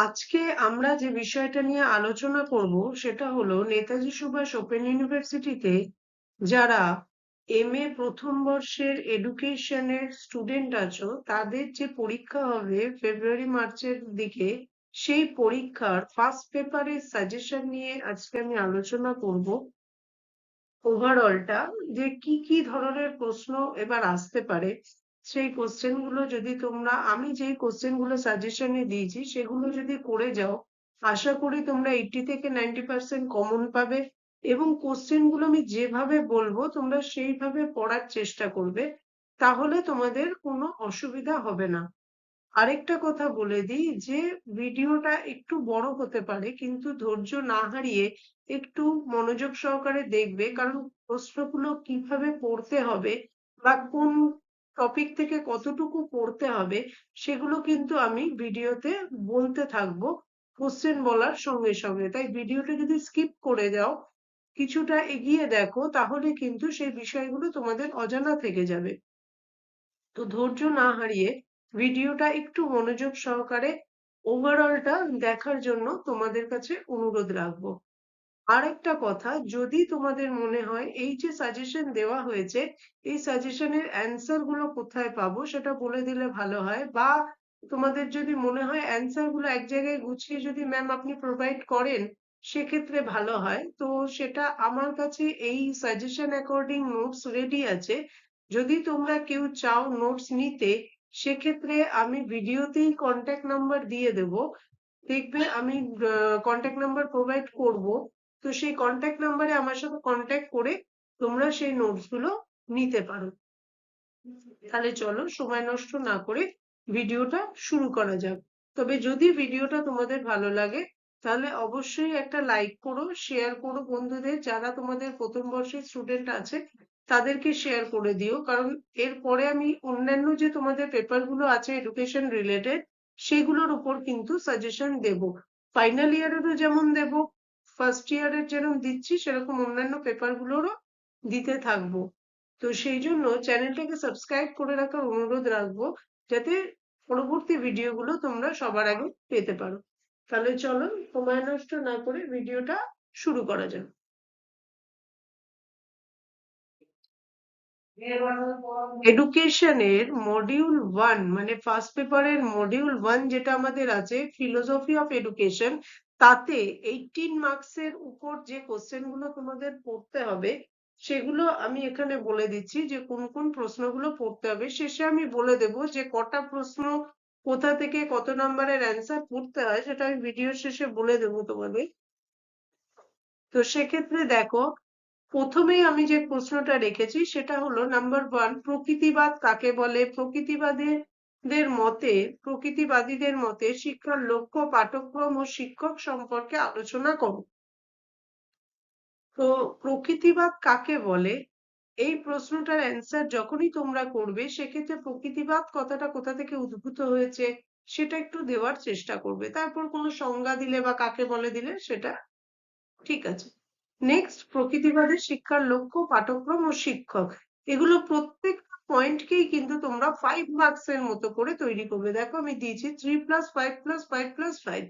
আজকে আমরা যে বিষয়টা নিয়ে আলোচনা করব সেটা হলো নেতাজি সুভাষ ওপেন ইউনিভার্সিটিতে যারা এম.এ প্রথম বর্ষের এডুকেশনের স্টুডেন্ট আছো, তাদের যে পরীক্ষা হবে ফেব্রুয়ারি, মার্চের দিকে, সেই পরীক্ষার ফার্স্ট পেপারের সাজেশন নিয়ে আজকে আমি আলোচনা করব। ওভারঅলটা যে কি কি ধরনের প্রশ্ন এবার আসতে পারে সেই কোশ্চেনগুলো যদি তোমরা, আমি যেই কোশ্চেনগুলো সাজেশনে দিয়েছি, সেগুলো যদি করে যাও, আশা করি তোমরা এইটি থেকে নাইনটি পার্সেন্ট কমন পাবে এবং কোশ্চেনগুলো আমি যেভাবে বলব, তোমরা সেইভাবে পড়ার চেষ্টা করবে, তাহলে তোমাদের কোনো অসুবিধা হবে না। আরেকটা কথা বলে দিই, যে ভিডিওটা একটু বড় হতে পারে, কিন্তু ধৈর্য না হারিয়ে একটু মনোযোগ সহকারে দেখবে, কারণ প্রশ্নগুলো কীভাবে পড়তে হবে বা কোন টপিক থেকে কতটুকু পড়তে হবে, সেগুলো কিন্তু আমি ভিডিওতে বলতে থাকব কোশ্চেন বলার সঙ্গে সঙ্গে। তাই ভিডিওটা যদি স্কিপ করে যাও, কিছুটা এগিয়ে দেখো, তাহলে কিন্তু সেই বিষয়গুলো তোমাদের অজানা থেকে যাবে। তো ধৈর্য না হারিয়ে ভিডিওটা একটু মনোযোগ সহকারে ওভারঅলটা দেখার জন্য তোমাদের কাছে অনুরোধ রাখব। আরেকটা কথা, যদি তোমাদের মনে হয় এই যে সাজেশন দেওয়া হয়েছে, এই সাজেশনের অ্যান্সারগুলো কোথায় পাবো সেটা বলে দিলে ভালো হয়। বা তোমাদের যদি মনে হয় অ্যান্সারগুলো এক জায়গায় গুছিয়ে যদি ম্যাম আপনি প্রোভাইড করেন, সেক্ষেত্রে ভালো হয়। তো সেটা আমার কাছে এই সাজেশন অ্যাকর্ডিং নোটস রেডি আছে। যদি তোমরা কেউ চাও নোটস নিতে, সেক্ষেত্রে আমি ভিডিওতেই কন্ট্যাক্ট নাম্বার দিয়ে দেব। দেখবে আমি কন্ট্যাক্ট নাম্বার প্রোভাইড করব। তো সেই কন্ট্যাক্ট নাম্বারে আমার সাথে কন্ট্যাক্ট করে তোমরা সেই নোটসগুলো নিতে পারো। তাহলে চলো সময় নষ্ট না করে ভিডিওটা শুরু করা যাক। তবে যদি ভিডিওটা তোমাদের ভালো লাগে, তাহলে অবশ্যই একটা লাইক করো শেয়ার করো বন্ধুদের যারা তোমাদের প্রথম বর্ষের স্টুডেন্ট আছে, তাদেরকে শেয়ার করে দিও। কারণ এরপরে আমি অন্যান্য যে তোমাদের পেপারগুলো আছে এডুকেশন রিলেটেড সেগুলোর উপর কিন্তু সাজেশন দেব। ফাইনাল ইয়ারেরও যেমন দেব ফার্স্ট ইয়ারের যেরকম দিচ্ছি, সেরকম অন্যান্য পেপার গুলোরও দিতে থাকব। তো সেই জন্য চ্যানেলটাকে সাবস্ক্রাইব করে রাখার অনুরোধ রাখব, যাতে পরবর্তী ভিডিওগুলো তোমরা সবার আগে পেতে পারো। তাহলে চলো, সময় নষ্ট না করে ভিডিওটা শুরু করা যাক। এডুকেশনের মডিউল ওয়ান মানে ফার্স্ট পেপারের মডিউল ওয়ান যেটা আমাদের আছে ফিলোসফি অফ এডুকেশন তাতে এইটিন মার্কসের উপর যে কোশ্চেনগুলো তোমাদের পড়তে হবে, সেগুলো আমি এখানে বলে দিচ্ছি যে কোন কোন প্রশ্নগুলো পড়তে হবে। শেষে আমি বলে দেব যে কটা প্রশ্ন কোথা থেকে কত নম্বরের অ্যান্সার পড়তে হয়, সেটা আমি ভিডিও শেষে বলে দেবো তোমাদের। তো সেক্ষেত্রে দেখো, প্রথমেই আমি যে প্রশ্নটা রেখেছি সেটা হলো নাম্বার ওয়ান প্রকৃতিবাদ কাকে বলে? প্রকৃতিবাদীদের মতে প্রকৃতিবাদীদের মতে শিক্ষার লক্ষ্য পাঠক্রম ও শিক্ষক সম্পর্কে আলোচনা করো তো প্রকৃতিবাদ কাকে বলে? এই প্রশ্নটার অ্যান্সার যখনই তোমরা করবে, সেক্ষেত্রে প্রকৃতিবাদ কথাটা কোথা থেকে উদ্ভূত হয়েছে, সেটা একটু দেওয়ার চেষ্টা করবে। তারপর কোনো সংজ্ঞা দিলে বা কাকে বলে দিলে সেটা ঠিক আছে। নেক্সট প্রকৃতিবাদের শিক্ষার লক্ষ্য পাঠক্রম ও শিক্ষক। এগুলো প্রত্যেকটা পয়েন্টকেই কিন্তু তোমরা ফাইভ মার্কস এর মতো করে তৈরি করবে। দেখো আমি দিয়েছি three plus five plus five plus five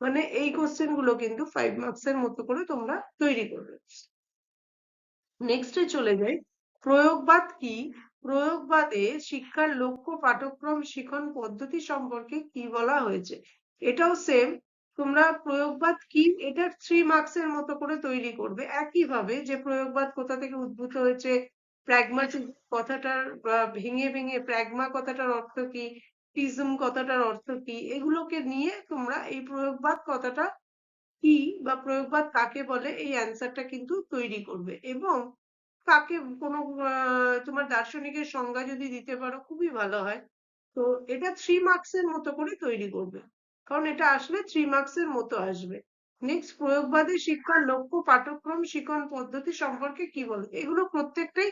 মানে এই কোশ্চেনগুলো কিন্তু ফাইভ মার্কস এর মতো করে তোমরা তৈরি করবে। নেক্সটে চলে যাই। প্রয়োগবাদ কি? প্রয়োগবাদে শিক্ষার লক্ষ্য পাঠক্রম শিখন পদ্ধতি সম্পর্কে কি বলা হয়েছে? এটাও সেম তোমরা প্রয়োগবাদ কি? এটা থ্রি মার্কস এর মতো করে তৈরি করবে। একইভাবে যে প্রয়োগবাদ কোথা থেকে উদ্ভূত হয়েছে? প্র্যাগমাটিক কথাটার ভেঙে ভেঙে প্র্যাগমা কথাটার অর্থ কি? টিজম কথাটার অর্থ কি? এগুলোকে নিয়ে তোমরা এই প্রয়োগবাদ কথাটা কি বা প্রয়োগবাদ কাকে বলে? এই অ্যান্সারটা কিন্তু তৈরি করবে। এবং কাকে কোনো তোমার দার্শনিকের সংজ্ঞা যদি দিতে পারো, খুবই ভালো হয়। তো এটা থ্রি মার্কস এর মতো করে তৈরি করবে। কারণ এটা আসলে থ্রি মার্কস এর মতো আসবে। নেক্সট প্রয়োগবাদী শিক্ষার লক্ষ্য, পাঠ্যক্রম শিক্ষণ পদ্ধতি সম্পর্কে কি বলে? এগুলো প্রত্যেকটাই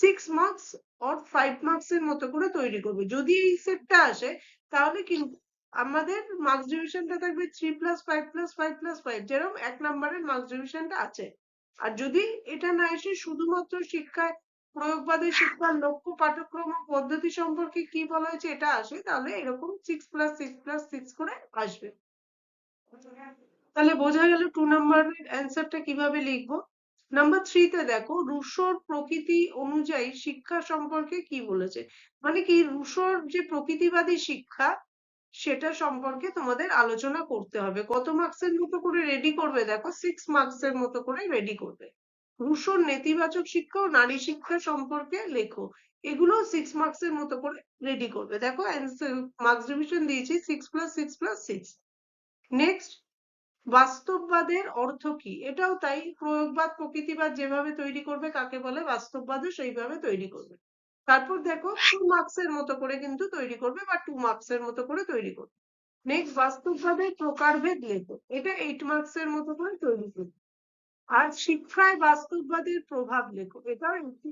six marks or five marks এর মতো করে তৈরি করবে। যদি এই সেটটা আসে, তাহলে কিন্তু আমাদের মার্কস ডিভিশনটা থাকবে three plus five plus five plus five যেরকম এক নম্বরের মার্কস ডিভিশনটা আছে। আর যদি এটা না এসে শুধুমাত্র শিক্ষায়, প্রয়োগবাদী শিক্ষার লক্ষ্য, পাঠ্যক্রম পদ্ধতি সম্পর্কে কি বলা হয়েছে, এটা আসে, তাহলে এরকম six plus six plus six করে আসবে। তাহলে বোঝা গেল টু নাম্বারের অ্যান্সারটা কীভাবে লিখব? নাম্বার থ্রিতে দেখো, রুশোর প্রকৃতি অনুযায়ী শিক্ষা সম্পর্কে কি বলেছে? মানে কি, রুশোর যে প্রকৃতিবাদী শিক্ষা, সেটা সম্পর্কে তোমাদের আলোচনা করতে হবে। কত মার্কসের মতো করে রেডি করবে? দেখো সিক্স মার্কসের মতো করে রেডি করবে। রুশোর নেতিবাচক শিক্ষা ও নারী শিক্ষা সম্পর্কে লেখো। এগুলো সিক্স মার্কসের মতো করে রেডি করবে। দেখো মার্কস ডিভিশন দিয়েছি six plus six plus six next বাস্তববাদের অর্থ কি? এটাও তাই, প্রয়োগবাদ প্রকৃতিবাদ যেভাবে তৈরি করবে, কাকে বলে বাস্তববাদও সেইভাবে তৈরি করবে। তারপর দেখো টু মার্কস এর মতো করে কিন্তু তৈরি করবে বা টু মার্কস এর মতো করে তৈরি করবে। নেক্সট বাস্তববাদের প্রকারভেদ লেখো। এটা এইট মার্কস এর মতো করে তৈরি করবে। আর শিক্ষায় বাস্তববাদের প্রভাব লেখো। এটাও এইট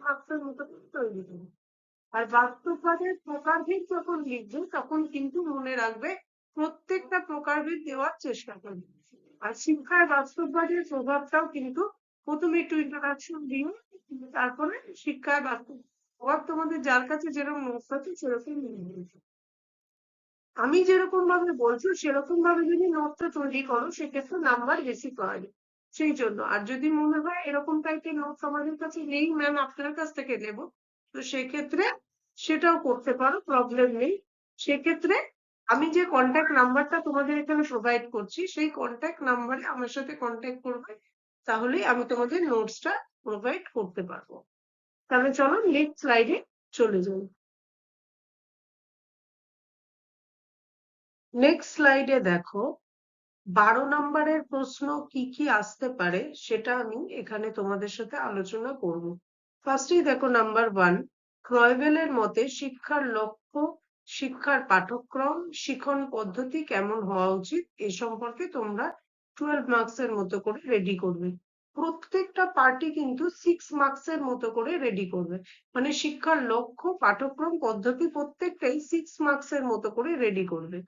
মার্কস এর মতো করে তৈরি করবে। আর বাস্তববাদের প্রকারভেদ যখন লিখবে, তখন কিন্তু মনে রাখবে প্রত্যেকটা প্রকারভেদ দেওয়ার চেষ্টা করবে আর শিক্ষায় বাস্তববাদের প্রভাবটাও কিন্তু প্রথমে একটু ইন্ট্রোডাকশন দিয়ে তারপরে শিক্ষায় বাস্তব তোমাদের যার কাছে যেরকম আছে সেরকম আমি যেরকম ভাবে বলছো সেরকম ভাবে যদি নোটটা তৈরি করো, সেক্ষেত্রে নাম্বার বেশি পাওয়া যায়। সেই জন্য, আর যদি মনে হয় এরকম টাইপের নোটস আমাদের কাছে নেই ম্যাম আপনার কাছ থেকে নেব। তো সেক্ষেত্রে সেটাও করতে পারো প্রবলেম নেই। সেক্ষেত্রে আমি যে কন্ট্যাক্ট নাম্বারটা তোমাদের এখানে প্রোভাইড করছি, সেই কন্ট্যাক্ট নাম্বারে আমার সাথে কন্ট্যাক্ট করবে, তাহলেই আমি তোমাদের নোটসটা প্রোভাইড করতে পারব। তাহলে চলো নেক্সট স্লাইডে চলে যাই। নেক্সট স্লাইডে দেখো, বারো নম্বরের প্রশ্ন কি কি আসতে পারে সেটা আমি এখানে তোমাদের সাথে আলোচনা করব। ফার্স্টেই দেখো নাম্বার ওয়ান ক্রয়বেলের মতে শিক্ষার লক্ষ্য শিক্ষার পাঠক্রম, শিখন পদ্ধতি কেমন হওয়া উচিত, এ সম্পর্কে তোমরা টুয়েলভ মার্কস এর মতো করে রেডি করবে। প্রত্যেকটা পার্টি কিন্তু সিক্স মার্কস এর মতো করে রেডি করবে। মানে শিক্ষার লক্ষ্য, পাঠক্রম, পদ্ধতি প্রত্যেকটাই সিক্স মার্কস এর মতো করে রেডি করবে।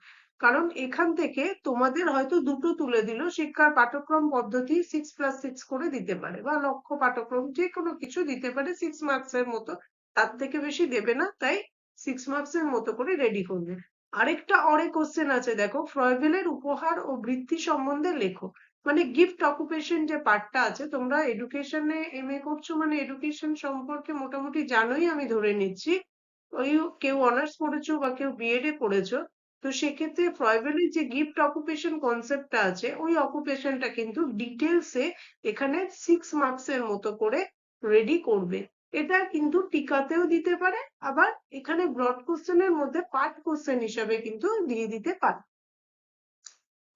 কারণ এখান থেকে তোমাদের হয়তো দুটো তুলে দিল, শিক্ষার পাঠক্রম পদ্ধতি সিক্স প্লাস সিক্স করে দিতে পারে বা লক্ষ্য, পাঠক্রম যে কোনো কিছু দিতে পারে সিক্স মার্কস এর মতো, তার থেকে বেশি দেবে না, তাই সিক্স মার্কস এর মতো করে রেডি করবে। আরেকটা অরে কোশ্চেন আছে, দেখো ফ্রয়বেলের উপহার ও বৃত্তি সম্বন্ধে লেখো। মানে গিফট অকুপেশন যে পার্টটা আছে, তোমরা এডুকেশনে এম এ করছ মানে এডুকেশন সম্পর্কে মোটামুটি জানোই আমি ধরে নিচ্ছি। ওই কেউ অনার্স পড়েছো বা কেউ বিএড এ পড়েছো, তো সেক্ষেত্রে ফ্রয়বেলের যে গিফট অকুপেশন কনসেপ্টটা আছে, ওই অকুপেশনটা কিন্তু ডিটেলসে এখানে সিক্স মার্কস এর মতো করে রেডি করবে। এটা কিন্তু টিকাতেও দিতে পারে, আবার এখানে ব্রড কোশ্চেনের মধ্যে পার্ট কোশ্চেন হিসাবে কিন্তু দিয়ে দিতে পারে।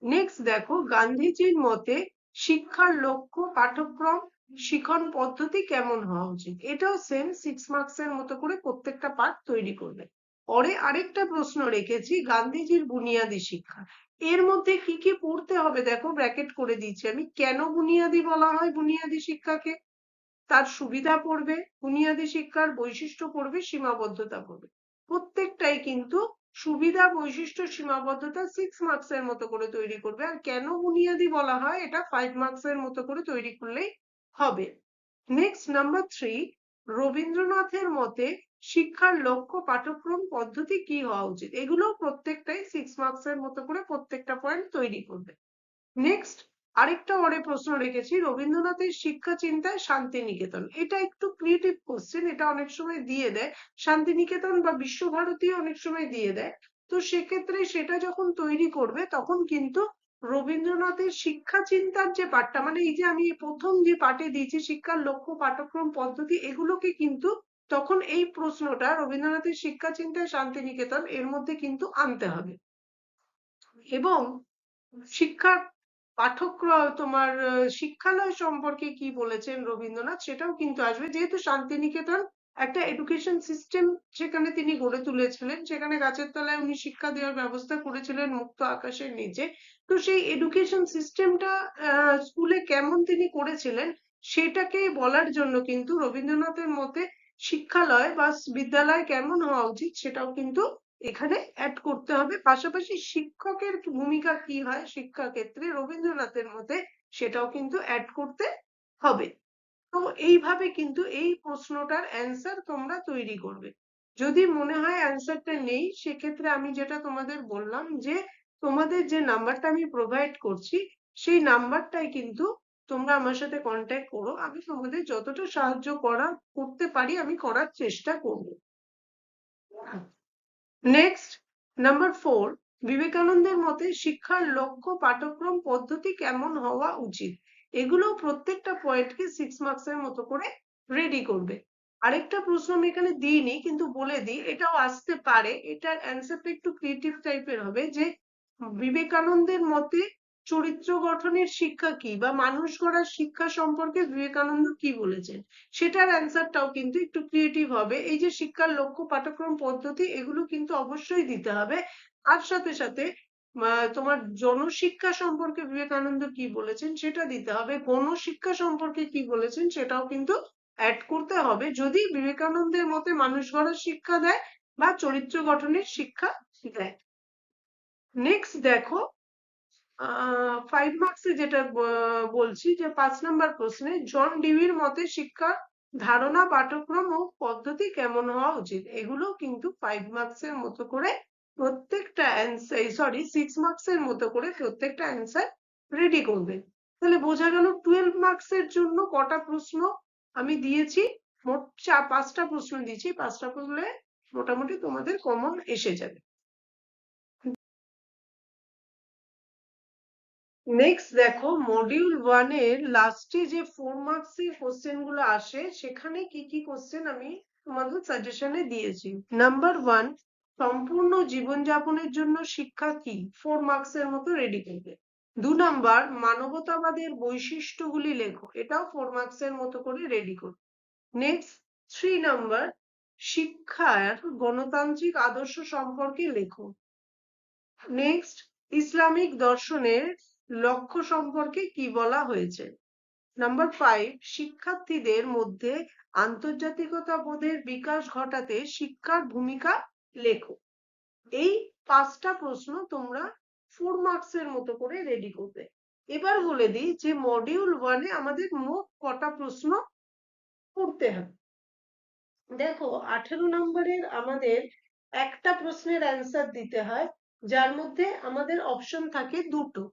নেক্সট দেখো, গান্ধীজির মতে শিক্ষার লক্ষ্য পাঠক্রম শিখন পদ্ধতি কেমন হওয়া উচিত? এটাও সেম সিক্স মার্কস এর মতো করে প্রত্যেকটা পার্ট তৈরি করবে। পরে আরেকটা প্রশ্ন রেখেছি, গান্ধীজির বুনিয়াদী শিক্ষা। এর মধ্যে কি কি পড়তে হবে? দেখো ব্র্যাকেট করে দিচ্ছি আমি। কেন বুনিয়াদী বলা হয় বুনিয়াদী শিক্ষাকে? তার সুবিধা পড়বে, বুনিয়াদী শিক্ষার বৈশিষ্ট্য পড়বে, সীমাবদ্ধতা পড়বে। প্রত্যেকটাই কিন্তু সুবিধা, বৈশিষ্ট্য, সীমাবদ্ধতা সিক্স মার্কস এর মতো করে তৈরি করবে। আর কেন বুনিয়াদি বলা হয়? এটা ফাইভ মার্কস এর মতো করে তৈরি করলেই হবে। নেক্সট নাম্বার থ্রি রবীন্দ্রনাথের মতে শিক্ষার লক্ষ্য, পাঠ্যক্রম, পদ্ধতি কি হওয়া উচিত? এগুলো প্রত্যেকটাই সিক্স মার্কস এর মতো করে প্রত্যেকটা পয়েন্ট তৈরি করবে। নেক্সট আরেকটা ওরে প্রশ্ন রেখেছি, রবীন্দ্রনাথের শিক্ষা চিন্তায় শান্তিনিকেতন। এটা একটু ক্রিয়েটিভ কোশ্চেন এটা অনেক সময় দিয়ে দেয়। শান্তিনিকেতন বা বিশ্বভারতী অনেক সময় দিয়ে দেয়। তো সেক্ষেত্রে সেটা যখন তৈরি করবে, তখন কিন্তু রবীন্দ্রনাথের শিক্ষা চিন্তার যে পাঠটা মানে এই যে আমি প্রথম যে পাঠে দিয়েছি, শিক্ষার লক্ষ্য পাঠক্রম পদ্ধতি, এগুলোকে কিন্তু তখন এই প্রশ্নটা, রবীন্দ্রনাথের শিক্ষা চিন্তায় শান্তিনিকেতন, এর মধ্যে কিন্তু আনতে হবে। এবং শিক্ষার পাঠক্রম তোমার শিক্ষালয় সম্পর্কে কি বলেছেন রবীন্দ্রনাথ সেটাও কিন্তু আসবে। যেহেতু শান্তিনিকেতন একটা এডুকেশন সিস্টেম সেখানে তিনি গড়ে তুলেছিলেন, সেখানে গাছের তলায় উনি শিক্ষা দেওয়ার ব্যবস্থা করেছিলেন মুক্ত আকাশের নিচে তো সেই এডুকেশন সিস্টেমটা স্কুলে কেমন তিনি করেছিলেন সেটাকে বলার জন্য কিন্তু রবীন্দ্রনাথের মতে শিক্ষালয় বা বিদ্যালয় কেমন হওয়া উচিত সেটাও কিন্তু এখানে অ্যাড করতে হবে। পাশাপাশি শিক্ষকের ভূমিকা কি হয়? শিক্ষা ক্ষেত্রে রবীন্দ্রনাথের মতে সেটাও কিন্তু অ্যাড করতে হবে। তো এইভাবে কিন্তু এই প্রশ্নটার অ্যান্সার তোমরা তৈরি করবে। যদি মনে হয় অ্যান্সারটা নেই, সেক্ষেত্রে আমি যেটা তোমাদের বললাম যে, তোমাদের যে নাম্বারটা আমি প্রোভাইড করছি, সেই নাম্বারটাই কিন্তু তোমরা আমার সাথে কন্ট্যাক্ট করো। আমি তোমাদের যতটা সাহায্য করা, করতে পারি, আমি করার চেষ্টা করব। নেক্সট নাম্বার ফোর বিবেকানন্দের মতে শিক্ষার লক্ষ্য পাঠক্রম পদ্ধতি কেমন হওয়া উচিত? এগুলো প্রত্যেকটা পয়েন্টকে সিক্স মার্কসের মতো করে রেডি করবে। আরেকটা প্রশ্ন আমি এখানে দিইনি, কিন্তু বলে দিই, এটাও আসতে পারে, এটার অ্যান্সারটা একটু ক্রিয়েটিভ টাইপের হবে যে বিবেকানন্দের মতে চরিত্র গঠনের শিক্ষা কি বা মানুষ গড়ার শিক্ষা সম্পর্কে বিবেকানন্দ কি বলেছেন? সেটার অ্যান্সারটাও কিন্তু একটু ক্রিয়েটিভ হবে। এই যে শিক্ষার লক্ষ্য পাঠক্রম পদ্ধতি, এগুলো কিন্তু অবশ্যই দিতে হবে। আর সাথে সাথে তোমার জনশিক্ষা সম্পর্কে বিবেকানন্দ কি বলেছেন সেটা দিতে হবে। গণশিক্ষা সম্পর্কে কি বলেছেন সেটাও কিন্তু অ্যাড করতে হবে। যদি বিবেকানন্দের মতে মানুষ গড়ার শিক্ষা দেয় বা চরিত্র গঠনের শিক্ষা দেয়। নেক্সট দেখো ফাইভ মার্কসে যেটা বলছি যে পাঁচ নাম্বার প্রশ্নে, জন ডিভির মতে শিক্ষা ধারণা, পাঠ্যক্রম ও পদ্ধতি কেমন হওয়া উচিত? এগুলো কিন্তু ফাইভ মার্কসের মতো করে প্রত্যেকটা অ্যান্সার সরি সিক্স মার্কসের মতো করে প্রত্যেকটা অ্যান্সার রেডি করবে। তাহলে বোঝা গেল টুয়েলভ মার্কসের জন্য কটা প্রশ্ন আমি দিয়েছি? মোট চা পাঁচটা প্রশ্ন দিয়েছি। পাঁচটা করলে মোটামুটি তোমাদের কমন এসে যাবে। নেক্সট দেখো মডিউল এর লাস্টে যে ফোর মার্কস এর কোশ্চেনগুলো আসে, সেখানে কি কি কোশ্চেন আমি তোমাদের সাজেশনে দিয়েছি। নাম্বার ওয়ান সম্পূর্ণ জীবনযাপনের জন্য শিক্ষা কি? ফোর মার্কস এর মতো রেডি করবে। দু নাম্বার মানবতাবাদের বৈশিষ্ট্যগুলি লেখো। এটাও ফোর মার্কস এর মতো করে রেডি করবে নেক্সট থ্রি নাম্বার শিক্ষার গণতান্ত্রিক আদর্শ সম্পর্কে লেখো। নেক্সট ইসলামিক দর্শনের লক্ষ্য সম্পর্কে কি বলা হয়েছে? নাম্বার ফাইভ শিক্ষার্থীদের মধ্যে আন্তর্জাতিকতা বোধের বিকাশ ঘটাতে শিক্ষার ভূমিকা লেখো। এই পাঁচটা প্রশ্ন তোমরা ফোর মার্কস এর মতো করে রেডি করবে। এবার বলে দিই যে মডিউল ওয়ানে আমাদের মোট কটা প্রশ্ন করতে হবে। দেখো, আঠেরো নম্বরের আমাদের একটা প্রশ্নের অ্যান্সার দিতে হয়, যার মধ্যে আমাদের অপশন থাকে দুটো।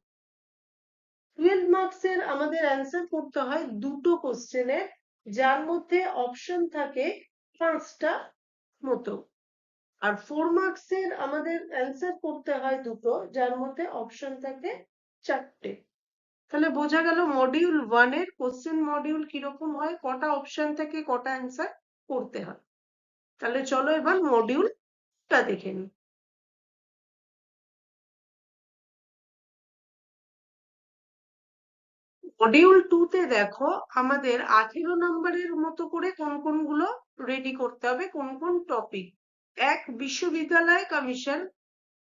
টুয়েলভ মার্কসের আমাদের অ্যান্সার করতে হয় দুটো কোশ্চেনের যার মধ্যে অপশন থাকে পাঁচটা মতো। আর ফোর মার্কসের আমাদের অ্যান্সার করতে হয় দুটো, যার মধ্যে অপশন থাকে চারটে। তাহলে বোঝা গেল মডিউল ওয়ানের কোশ্চেন মডিউল কীরকম হয়, কটা অপশন থেকে কটা অ্যান্সার করতে হয়। তাহলে চলো এবার মডিউলটা দেখে নিই। মডিউল টু তে দেখো আমাদের আঠেরো নম্বরের মতো করে কোন কোনগুলো রেডি করতে হবে, কোন কোন টপিক এক বিশ্ববিদ্যালয় কমিশন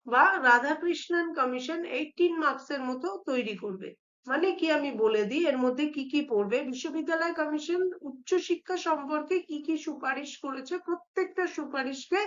বা রাধাকৃষ্ণন কমিশন এইটিন মার্কসের মতো তৈরি করবে। মানে কি আমি বলে দিই, এর মধ্যে কি কি পড়বে? বিশ্ববিদ্যালয় কমিশন উচ্চ শিক্ষা সম্পর্কে কি কি সুপারিশ করেছে? প্রত্যেকটা সুপারিশকে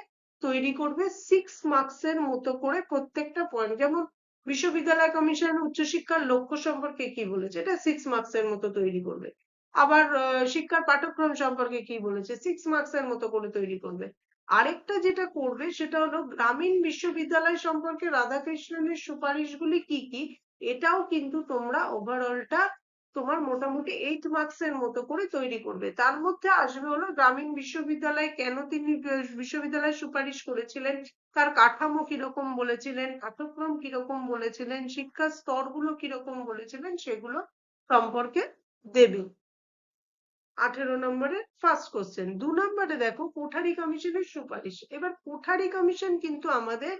তৈরি করবে সিক্স মার্কসের মতো করে প্রত্যেকটা পয়েন্ট যেমন বিশ্ববিদ্যালয় কমিশন উচ্চশিক্ষার লক্ষ্য সম্পর্কে কি বলেছে? এটা সিক্স মার্কস এর মতো তৈরি করবে। আবার শিক্ষার পাঠ্যক্রম সম্পর্কে কি বলেছে? সিক্স মার্কস এর মতো করে তৈরি করবে। আরেকটা যেটা করবে সেটা হলো গ্রামীণ বিশ্ববিদ্যালয় সম্পর্কে রাধাকৃষ্ণনের সুপারিশগুলি কি কি? এটাও কিন্তু তোমরা ওভারঅলটা তোমার মোটামুটি এইট মার্কস এর মতো করে তৈরি করবে। তার মধ্যে আসবে হলো গ্রামীণ বিশ্ববিদ্যালয় কেন তিনি, বিশ্ববিদ্যালয় সুপারিশ করেছিলেন? তার কাঠামো কীরকম বলেছিলেন, পাঠ্যক্রম কীরকম বলেছিলেন, শিক্ষার স্তরগুলো কীরকম বলেছিলেন, সেগুলো সম্পর্কে দেবে। আঠেরো নম্বরের ফার্স্ট কোশ্চেন দু নম্বরে দেখো কোঠারি কমিশনের সুপারিশ। এবার কোঠারি কমিশন কিন্তু আমাদের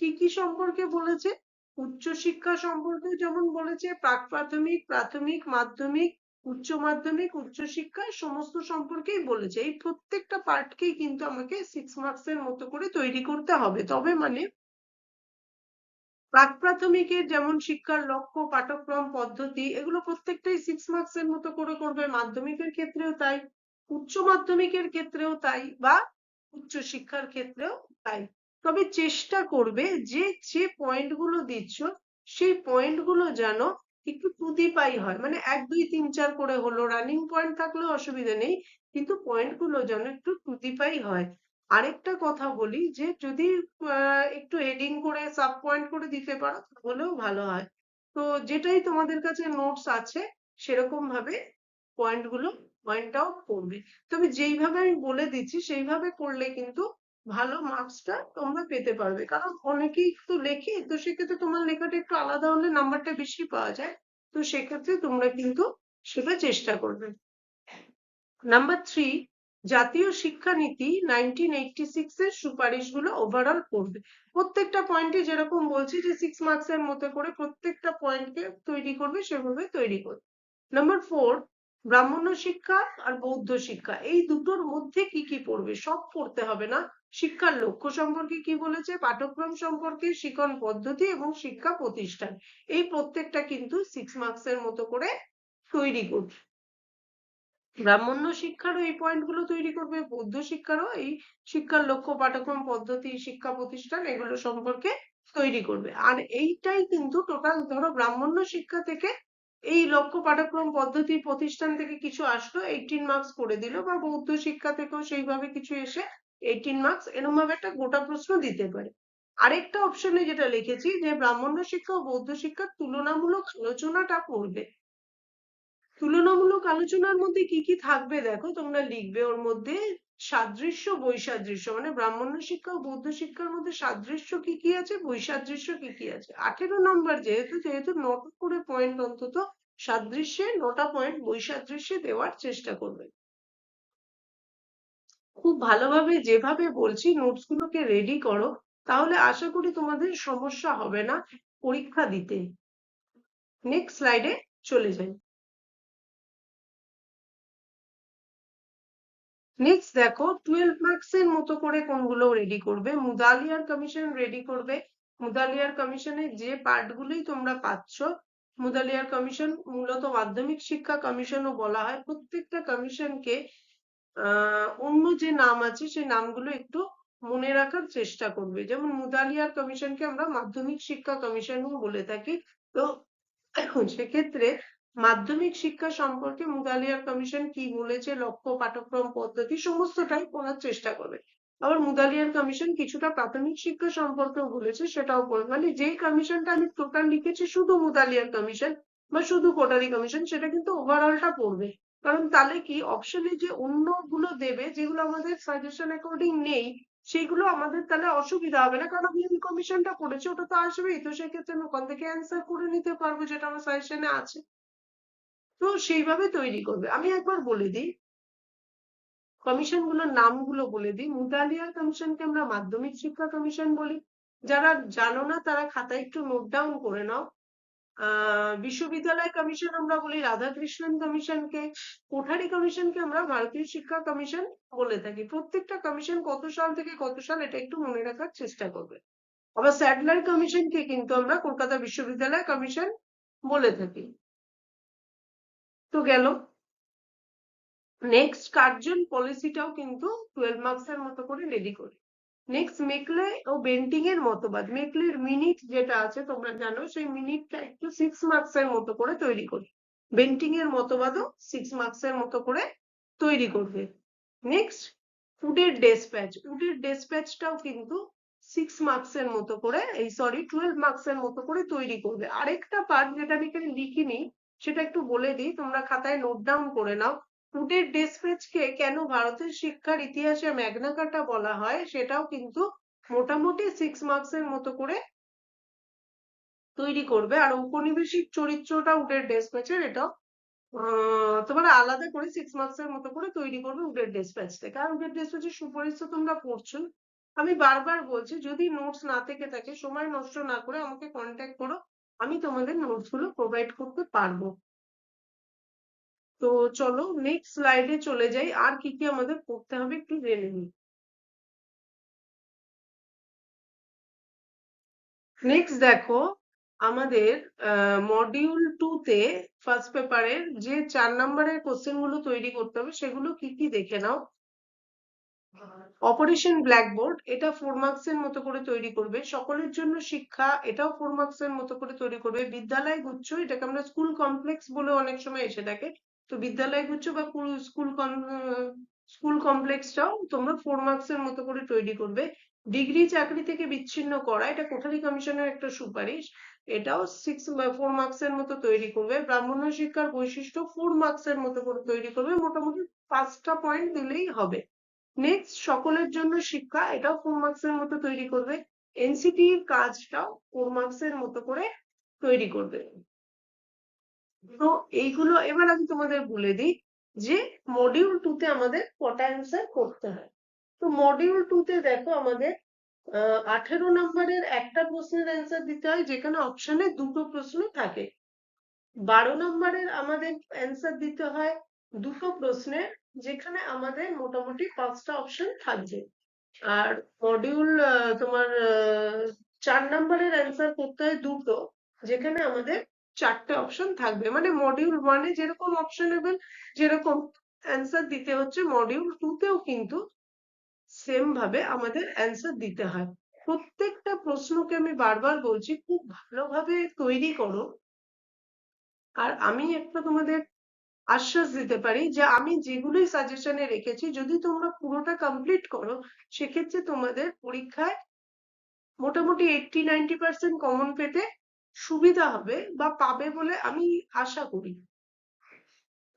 কি কি সম্পর্কে বলেছে? উচ্চশিক্ষা সম্পর্কে যেমন বলেছে, প্রাক প্রাথমিক প্রাথমিক, মাধ্যমিক উচ্চ মাধ্যমিক উচ্চশিক্ষা সমস্ত সম্পর্কেই বলেছে। এই প্রত্যেকটা পার্টকেই কিন্তু আমাকে সিক্স মার্কস এর মতো করে তৈরি করতে হবে। তবে মানে প্রাক প্রাথমিকের যেমন শিক্ষার লক্ষ্য পাঠক্রম পদ্ধতি, এগুলো প্রত্যেকটাই সিক্স মার্কস এর মতো করে করবে। মাধ্যমিকের ক্ষেত্রেও তাই, উচ্চ মাধ্যমিকের ক্ষেত্রেও তাই বা উচ্চ শিক্ষার ক্ষেত্রেও তাই। তবে চেষ্টা করবে যে যে পয়েন্টগুলো দিচ্ছ, সেই পয়েন্টগুলো যেন একটু টুদিপাই হয়। মানে এক, দুই, তিন, চার করে হলো। রানিং পয়েন্ট থাকলেও অসুবিধা নেই। কিন্তু পয়েন্টগুলো যেন একটু টুদিপাই হয়। আরেকটা কথা বলি যে, যদি একটু হেডিং করে সাব পয়েন্ট করে দিতে পারো, তাহলেও ভালো হয়। তো যেটাই তোমাদের কাছে নোটস আছে সেরকম ভাবে পয়েন্টগুলো পয়েন্ট আউট করবে। তবে যেইভাবে আমি বলে দিচ্ছি, সেইভাবে করলে কিন্তু ভালো মার্কসটা তোমরা পেতে পারবে। কারণ অনেকেই তো লেখে, তো সেক্ষেত্রে তোমার লেখাটা একটু আলাদা হলে নাম্বারটা বেশি পাওয়া যায়। তো সেক্ষেত্রে তোমরা কিন্তু সেটা চেষ্টা করবে। নাম্বার থ্রি জাতীয় শিক্ষানীতি নাইনটিন এইটটি সিক্স এর সুপারিশগুলো ওভারঅল করবে। প্রত্যেকটা পয়েন্টে যেরকম বলছি যে সিক্স মার্কস এর মতো করে প্রত্যেকটা পয়েন্টকে তৈরি করবে, সেভাবে তৈরি করবে। নাম্বার ফোর ব্রাহ্মণ্য শিক্ষা আর বৌদ্ধ শিক্ষা, এই দুটোর মধ্যে কি কি পড়বে? সব পড়তে হবে না। শিক্ষার লক্ষ্য সম্পর্কে কি বলেছে, পাঠ্যক্রম সম্পর্কে শিক্ষণ পদ্ধতি এবং শিক্ষা প্রতিষ্ঠান। এই প্রত্যেকটা কিন্তু সিক্স মার্কস এর মতো করে তৈরি করবে। ব্রাহ্মণ্য শিক্ষারও এই পয়েন্টগুলো তৈরি করবে, বৌদ্ধ শিক্ষারও এই শিক্ষার লক্ষ্য, পাঠ্যক্রম পদ্ধতি, শিক্ষা প্রতিষ্ঠান এগুলো সম্পর্কে তৈরি করবে। আর এইটাই কিন্তু টোটাল ধরো ব্রাহ্মণ্য শিক্ষা থেকে এই লক্ষ্য, পাঠ্যক্রম পদ্ধতি প্রতিষ্ঠান থেকে কিছু আসলো এইটিন মার্কস করে দিল বা বৌদ্ধ শিক্ষা থেকেও সেইভাবে কিছু এসে এইটিন মার্কস এরকম ভাবে একটা গোটা প্রশ্ন দিতে পারে। আরেকটা অপশনে যেটা লিখেছি যে ব্রাহ্মণ্য শিক্ষা ও বৌদ্ধ শিক্ষার তুলনামূলক আলোচনাটা করবে। তুলনামূলক আলোচনার মধ্যে কি কি থাকবে দেখো, তোমরা লিখবে ওর মধ্যে সাদৃশ্য, বৈসাদৃশ্য। মানে ব্রাহ্মণ্য শিক্ষা ও বৌদ্ধ শিক্ষার মধ্যে সাদৃশ্য কি কি আছে, বৈসাদৃশ্য কি কি আছে। আঠেরো নম্বর যেহেতু যেহেতু নটা করে পয়েন্ট অন্তত সাদৃশ্যে, নটা পয়েন্ট বৈসাদৃশ্যে দেওয়ার চেষ্টা করবে। খুব ভালোভাবে যেভাবে বলছি নোটস গুলোকে রেডি করো। তাহলে আশা করি তোমাদের সমস্যা হবে না পরীক্ষা দিতে। নেক্সট স্লাইডে চলে যাই। নেক্সট দেখো টুয়েলভ মার্কস এর মতো করে কোনগুলো রেডি করবে? মুদালিয়ার কমিশন রেডি করবে। মুদালিয়ার কমিশনের যে পার্ট গুলোই তোমরা পাচ্ছ, মুদালিয়ার কমিশন মূলত মাধ্যমিক শিক্ষা কমিশনও বলা হয়। প্রত্যেকটা কমিশনকে অন্য যে নাম আছে, সেই নামগুলো একটু মনে রাখার চেষ্টা করবে। যেমন মুদালিয়ার কমিশনকে আমরা মাধ্যমিক শিক্ষা কমিশনও বলে থাকি। তো সেক্ষেত্রে মাধ্যমিক শিক্ষা সম্পর্কে মুদালিয়ার কমিশন কি বলেছে, লক্ষ্য, পাঠ্যক্রম, পদ্ধতি সমস্তটাই পড়ার চেষ্টা করবে। আবার মুদালিয়ার কমিশন কিছুটা প্রাথমিক শিক্ষা সম্পর্কেও বলেছে, সেটাও পড়বে। মানে যেই কমিশনটা আমি টোটাল লিখেছি, শুধু মুদালিয়ার কমিশন বা শুধু কোটারি কমিশন, সেটা কিন্তু ওভারঅলটা পড়বে। কারণ তাহলে কি? অপশনে যে অন্যগুলো দেবে, যেগুলো আমাদের সাজেশন অ্যাকর্ডিং নেই, সেগুলো আমাদের তাহলে অসুবিধা হবে না। কারণ আমি কমিশনটা করেছি ওটা তো আসবেই। তো সেক্ষেত্রে আমি ওখান থেকে অ্যান্সার করে নিতে পারব যেটা আমার সাজেশনে আছে। তো সেইভাবে তৈরি করবে। আমি একবার বলে দিই। কমিশনগুলোর নামগুলো বলে দিই। মুদালিয়া কমিশনকে আমরা মাধ্যমিক শিক্ষা কমিশন বলি। যারা জানো না, তারা খাতায় একটু নোট ডাউন করে নাও। বিশ্ববিদ্যালয় কমিশন আমরা বলি, রাধাকৃষ্ণন কমিশনকে, কোঠারি কমিশনকে আমরা ভারতীয় শিক্ষা কমিশন বলে থাকি। প্রত্যেকটা কমিশন কত সাল থেকে কত সাল এটা একটু মনে রাখার চেষ্টা করবে। আবার স্যাডলার কমিশনকে কিন্তু আমরা কলকাতা বিশ্ববিদ্যালয় কমিশন বলে থাকি। তো গেল। নেক্সট কার্জন পলিসিটাও কিন্তু টুয়েলভ মার্কস এর মতো করে রেডি করি। নেক্সট মেকলে ও বেন্টিং এর মতবাদ। মেকলের মিনিট যেটা আছে, তোমরা জানো, সেই মিনিটটা একটু সিক্স মার্কস এর মতো করে তৈরি করি। বেন্টিং এর মতবাদও সিক্স মার্কস এর মতো করে তৈরি করবে। নেক্সট উডের ডেসপ্যাচ উডের ডেসপ্যাচটাও কিন্তু সিক্স মার্কস এর মতো করে, এই সরি টুয়েলভ মার্কস এর মতো করে তৈরি করবে। আরেকটা পার্ট যেটা আমি এখানে লিখিনি, সেটা একটু বলে দিই, তোমরা খাতায় নোট ডাউন করে নাও। টুডের ডেসপ্যাচকে কেন ভারতের শিক্ষার ইতিহাসে ম্যাগনা কার্টা বলা হয়, সেটাও কিন্তু মোটামুটি সিক্স মার্কস এর মতো করে তৈরি করবে। আর ঔপনিবেশিক চরিত্রটা উডের ডেসপ্যাচের আহ, তোমরা আলাদা করে সিক্স মার্কস এর মতো করে তৈরি করবে উডের ডেসপ্যাচ থেকে। আর উডের ডেসপ্যাচের সুপারিশ তোমরা পড়ছো আমি বারবার বলছি, যদি নোটস না থেকে থাকে, সময় নষ্ট না করে আমাকে কন্ট্যাক্ট করো, আমি তোমাদের নোটসগুলো প্রোভাইড করতে পারব। তো চলো নেক্সট স্লাইডে চলে যাই। আর কি কি আমাদের পড়তে হবে একটু জেনে নিই। নেক্সট দেখো, আমাদের মডিউল টু তে ফার্স্ট পেপারের যে চার নম্বরের কোশ্চেনগুলো তৈরি করতে হবে, সেগুলো কি কি দেখে নাও। অপারেশন ব্ল্যাকবোর্ড এটা ফোর মার্কস এর মতো করে তৈরি করবে। সকলের জন্য শিক্ষা, এটাও ফোর মার্কস এর মতো করে তৈরি করবে। বিদ্যালয় গুচ্ছ, এটাকে আমরা স্কুল কমপ্লেক্স বলে অনেক সময় এসে থাকে তো বিদ্যালয় গুচ্ছ বা পুরো স্কুল স্কুল কমপ্লেক্সটাও তোমরা ফোর মার্কস এর মতো করে তৈরি করবে। ডিগ্রি চাকরি থেকে বিচ্ছিন্ন করা, এটা কোঠারি কমিশনের একটা সুপারিশ, এটাও সিক্স ফোর মার্কস এর মতো তৈরি করবে। ব্রাহ্মণ্য শিক্ষার বৈশিষ্ট্য ফোর মার্কস এর মতো করে তৈরি করবে, মোটামুটি পাঁচটা পয়েন্ট দিলেই হবে। নেক্সট সকলের জন্য শিক্ষা, এটাও ফোর মার্কস এর মতো তৈরি করবে। এনসিটি এর কাজটাও ফোর মার্কস এর মতো করে তৈরি করবে। তো এইগুলো এবার আমি তোমাদের বলে দিই যে মডিউল টু তে আমাদের কটা অ্যান্সার করতে হয়। তো মডিউল টু তে দেখো আমাদের আঠেরো নম্বরের একটা প্রশ্নের অ্যান্সার দিতে হয়, যেখানে অপশনে দুটো প্রশ্ন থাকে। বারো নম্বরের আমাদের অ্যান্সার দিতে হয় দুটো প্রশ্নের, যেখানে আমাদের মোটামুটি পাঁচটা অপশন থাকবে। আর মডিউল তোমার চার নম্বরের অ্যান্সার করতে হয় দুটো, যেখানে আমাদের চারটে অপশন থাকবে। মানে মডিউল ওয়ানে যেরকম অপশনেবল যেরকম অ্যান্সার দিতে হচ্ছে মডিউল টু তেও কিন্তু সেম ভাবে আমাদের অ্যান্সার দিতে হয়। প্রত্যেকটা প্রশ্নকে আমি বারবার বলছি, খুব ভালোভাবে তৈরি করো। আর আমি একটা তোমাদের আশ্বাস দিতে পারি যে আমি যেগুলোই সাজেশনে রেখেছি, যদি তোমরা পুরোটা কমপ্লিট করো, সেক্ষেত্রে তোমাদের পরীক্ষায় মোটামুটি এইটটি নাইনটি পার্সেন্ট কমন পেতে সুবিধা হবে বা পাবে বলে আমি আশা করি।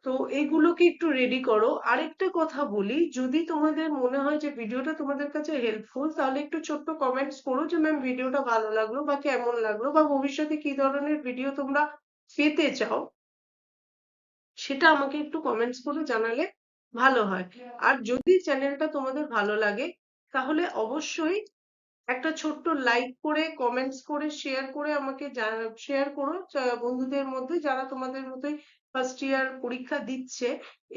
তো এইগুলোকে একটু রেডি করো। আরেকটা কথা বলি, যদি তোমাদের মনে হয় যে ভিডিওটা তোমাদের কাছে হেল্পফুল তাহলে একটু ছোট্ট কমেন্টস করো যে ম্যাম ভিডিওটা ভালো লাগল বা কেমন লাগল বা ভবিষ্যতে কি ধরনের ভিডিও তোমরা পেতে চাও, সেটা আমাকে একটু কমেন্টস করে জানালে ভালো হয়। আর যদি চ্যানেলটা তোমাদের ভালো লাগে, তাহলে অবশ্যই একটা ছোট্ট লাইক করে কমেন্টস করে শেয়ার করে আমাকে শেয়ার করো। বন্ধুদের মধ্যে যারা তোমাদের মতোই ফার্স্ট ইয়ার পরীক্ষা দিচ্ছে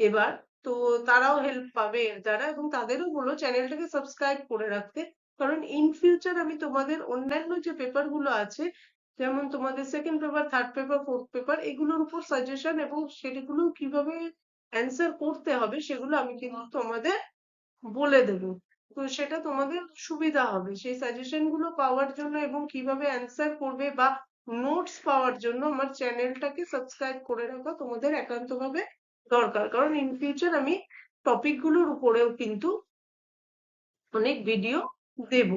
এবার তো তারাও হেল্প পাবে এর দ্বারা এবং তাদেরও বলো চ্যানেলটাকে সাবস্ক্রাইব করে রাখতে। কারণ ইন ফিউচার আমি তোমাদের অন্যান্য যে পেপারগুলো আছে যেমন তোমাদের second paper third paper fourth paper এগুলোর উপর সাজেশন এবং সেগুলো কীভাবে অ্যান্সার করতে হবে সেগুলো আমি কিন্তু তোমাদের বলে দেব। তো সেটা তোমাদের সুবিধা হবে। সেই সাজেশনগুলো পাওয়ার জন্য এবং কীভাবে অ্যান্সার করবে বা নোটস পাওয়ার জন্য আমার চ্যানেলটাকে সাবস্ক্রাইব করে রাখা তোমাদের একান্তভাবে দরকার। কারণ ইন ফিউচার আমি টপিকগুলোর উপরেও কিন্তু অনেক ভিডিও দেব।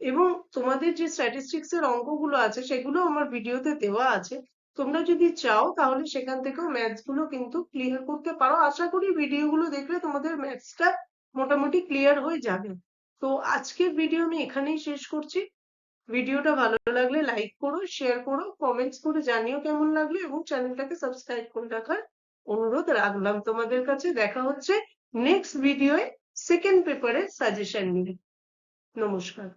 এবং তোমাদের যে স্ট্যাটিস্টিক্স এর অঙ্কগুলো আছে, সেগুলো আমার ভিডিওতে দেওয়া আছে। তোমরা যদি চাও তাহলে সেখান থেকেও ম্যাথসগুলো কিন্তু ক্লিয়ার করতে পারো। আশা করি ভিডিও গুলো দেখলে তোমাদের ম্যাথসটা মোটামুটি ক্লিয়ার হয়ে যাবে। তো আজকের ভিডিও আমি এখানেই শেষ করছি। ভিডিওটা ভালো লাগলে লাইক করো শেয়ার করো কমেন্টস করে জানিও কেমন লাগল এবং চ্যানেলটাকে সাবস্ক্রাইব করে রাখার অনুরোধ রাখলাম তোমাদের কাছে। দেখা হচ্ছে নেক্সট ভিডিওয়ে সেকেন্ড পেপারের সাজেশন নিয়ে। নমস্কার।